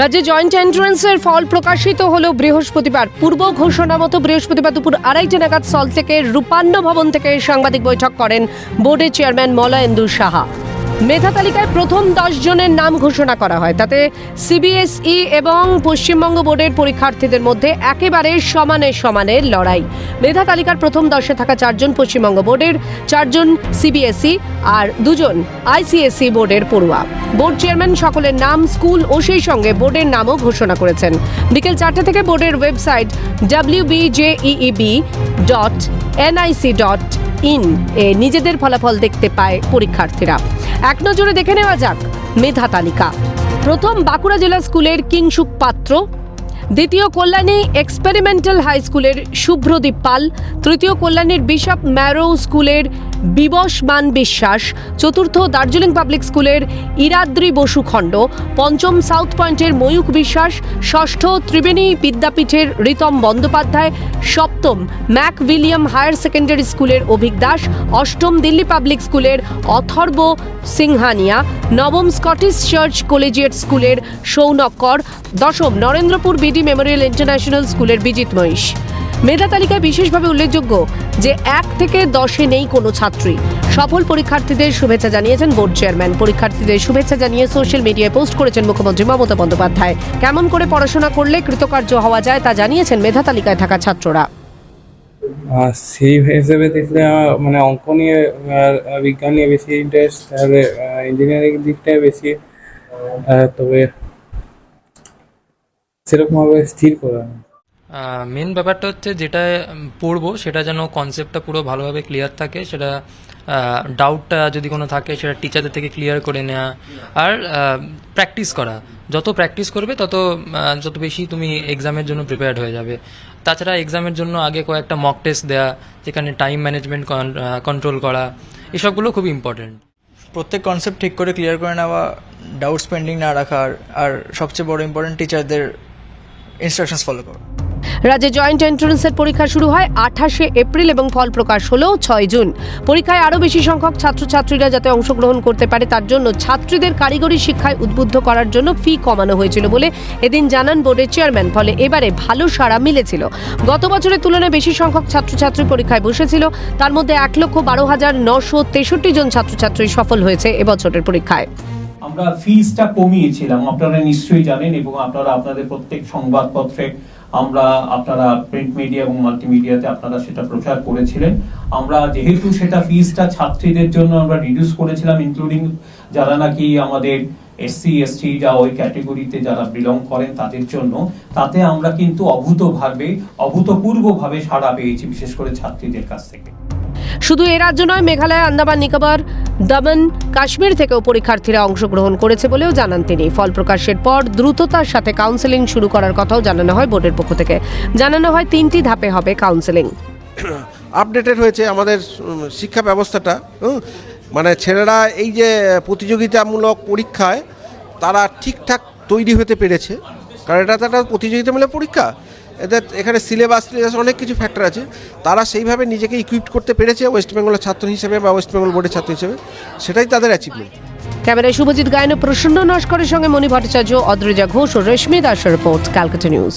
রাজ্যে জয়েন্ট এন্ট্রান্সের ফল প্রকাশিত হল বৃহস্পতিবার। পূর্ব ঘোষণা মতো বৃহস্পতিবার দুপুর আড়াইটে নাগাদ সল থেকে রূপান্ন ভবন থেকে সাংবাদিক বৈঠক করেন বোর্ডের চেয়ারম্যান মলয়েন্দু সাহা। মেধা তালিকায় প্রথম দশ জনের নাম ঘোষণা করা হয়। তাতে সিবিএসই এবং পশ্চিমবঙ্গ বোর্ডের পরীক্ষার্থীদের মধ্যে একেবারে সমানে সমানে লড়াই। মেধা তালিকার প্রথম দশে থাকা চারজন পশ্চিমবঙ্গ বোর্ডের, চারজন সিবিএসই আর দুজন আইসিএসই বোর্ডের পড়ুয়া। বোর্ড চেয়ারম্যান সকলের নাম, স্কুল ও সেই সঙ্গে বোর্ডের নামও ঘোষণা করেছেন। বিকেল চারটে থেকে বোর্ডের website W BJEB dot NIC dot in এ নিজেদের ফলাফল দেখতে পায় পরীক্ষার্থীরা। এক নজরে দেখে নেওয়া যাক মেধা তালিকা। প্রথম বাঁকুড়া জেলা স্কুলের কিংসুক পাত্র দ্বিতীয় কল্যাণী এক্সপেরিমেন্টাল হাই স্কুলের শুভ্রদীপ পাল, তৃতীয় কল্যাণীর বিশপ ম্যারো স্কুলের বিবশ মান বিশ্বাস, চতুর্থ দার্জিলিং পাবলিক স্কুলের ইরাদ্রি বসু খণ্ড, পঞ্চম সাউথ পয়েন্টের ময়ূক বিশ্বাস, ষষ্ঠ ত্রিবেণী বিদ্যাপীঠের রিতম বন্দ্যোপাধ্যায়, সপ্তম ম্যাক উইলিয়াম হায়ার সেকেন্ডারি স্কুলের অভিক দাস, অষ্টম দিল্লি পাবলিক স্কুলের অথর্ব সিংহানিয়া, নবম স্কটিশ চার্চ কলেজিয়েট স্কুলের সৌনক কর, দশম নরেন্দ্রপুর বিডি মেমোরিয়াল ইন্টারন্যাশনাল স্কুলের বিজিত মহিষ। মেধা তালিকায় বিশেষভাবে উল্লেখযোগ্য যে এক থেকে দশে নেই কোনো ছাত্রী। সফল পরীক্ষার্থীদের শুভেচ্ছা জানিয়েছেন বোর্ড চেয়ারম্যান। পরীক্ষার্থীদের শুভেচ্ছা জানিয়ে সোশ্যাল মিডিয়ায় পোস্ট করেছেন মুখ্যমন্ত্রী মমতা বন্দ্যোপাধ্যায়। কেমন করে পড়াশোনা করলে কৃতকার্য হওয়া যায় তা জানিয়েছেন মেধা তালিকায় থাকা ছাত্ররা। সেই হিসেবে দেখলে মানে অঙ্ক নিয়ে বিজ্ঞান নিয়ে বেশি ইন্টারেস্ট তাহলে ইঞ্জিনিয়ারিং দিকটায় বেশি তবে সেরকমভাবে স্থির করা। মেন ব্যাপারটা হচ্ছে যেটা পড়ব সেটা যেন কনসেপ্টটা পুরো ভালোভাবে ক্লিয়ার থাকে সেটা ডাউটটা যদি কোনো থাকে সেটা টিচারদের থেকে ক্লিয়ার করে নেওয়া আর প্র্যাকটিস করা। যত প্র্যাকটিস করবে তত যত বেশি তুমি এক্সামের জন্য প্রিপেয়ার্ড হয়ে যাবে। তাছাড়া এক্সামের জন্য আগে কয়েকটা মক টেস্ট দেওয়া যেখানে টাইম ম্যানেজমেন্ট কন্ট্রোল করা এসবগুলো খুব ইম্পর্টেন্ট প্রত্যেক কনসেপ্ট ঠিক করে ক্লিয়ার করে নেওয়া ডাউট স্পেন্ডিং না রাখা আর- আর সবচেয়ে বড় ইম্পর্টেন্ট টিচারদের ইনস্ট্রাকশনস ফলো করা। রাজ্যে জয়েন্ট এন্ট্রান্সের পরীক্ষা শুরু হয় আঠাশে এপ্রিল এবং ফল প্রকাশ হলো ছয় জুন। পরীক্ষায় আরও বেশি সংখ্যক ছাত্রছাত্রীরা যাতে অংশগ্রহণ করতে পারে, তার জন্য ছাত্রীদের কারিগরি শিক্ষায় উদ্বুদ্ধ করার জন্য ফি কমানো হয়েছিল বলে এদিন জানান বোর্ডের চেয়ারম্যান। ফলে এবারে ভালো সাড়া মিলেছিল। গত বছরের তুলনায় বেশি সংখ্যক ছাত্রছাত্রী পরীক্ষায় বসেছিল। তার মধ্যে এক লক্ষ বারো হাজার নশো তেষট্টি জন ছাত্রছাত্রী সফল হয়েছে এবছরের পরীক্ষায়। আমরা ফিজটা কমিয়েছিলাম, আপনারা নিশ্চয়ই জানেন এবং আপনারা আপনাদের প্রত্যেক সংবাদপত্রে আমরা, আপনারা প্রিন্ট মিডিয়া এবং মাল্টিমিডিয়াতে আপনারা সেটা প্রচার করেছিলেন। আমরা যেহেতু সেটা ফিজটা ছাত্রীদের জন্য আমরা রিডিউস করেছিলাম ইনক্লুডিং যারা নাকি আমাদের এসসি এসটি যা ওই ক্যাটেগরিতে যারা বিলং করেন তাদের জন্য, তাতে আমরা কিন্তু অভূতভাবে, অভূতপূর্বভাবে সাড়া পেয়েছি, বিশেষ করে ছাত্রীদের কাছ থেকে। শুধু এ রাজ্য নয়, মেঘালয়, আন্দামান, নিকোবর, দমন, কাশ্মীর থেকেও পরীক্ষার্থীরা অংশগ্রহণ করেছে বলেও জানান তিনি। ফল প্রকাশের পর দ্রুততার সাথে কাউন্সেলিং শুরু করার কথাও জানানো হয় বোর্ডের পক্ষ থেকে। জানানো হয় তিনটি ধাপে হবে কাউন্সেলিং আপডেটেড হয়েছে আমাদের শিক্ষা ব্যবস্থাটা। মানে ছেলেরা এই যে প্রতিযোগিতামূলক পরীক্ষায় তারা ঠিকঠাক তৈরি হতে পেরেছে। কারণ এটা তো একটা প্রতিযোগিতামূলক পরীক্ষা। এদের এখানে সিলেবাস টিলেবাস অনেক কিছু ফ্যাক্টর আছে। তারা সেইভাবে নিজেকে ইকুইপ করতে পেরেছে ওয়েস্ট বেঙ্গলের ছাত্র হিসেবে বা ওয়েস্ট বেঙ্গল বোর্ডের ছাত্র হিসেবে। সেটাই তাদের অ্যাচিভমেন্ট ক্যামেরায় শুভজিৎ গায়ন প্রসন্ন নস্করের সঙ্গে মণি ভট্টাচার্য, অদ্রিজা ঘোষ ও রেশমি দাসের রিপোর্ট ক্যালকাটা নিউজ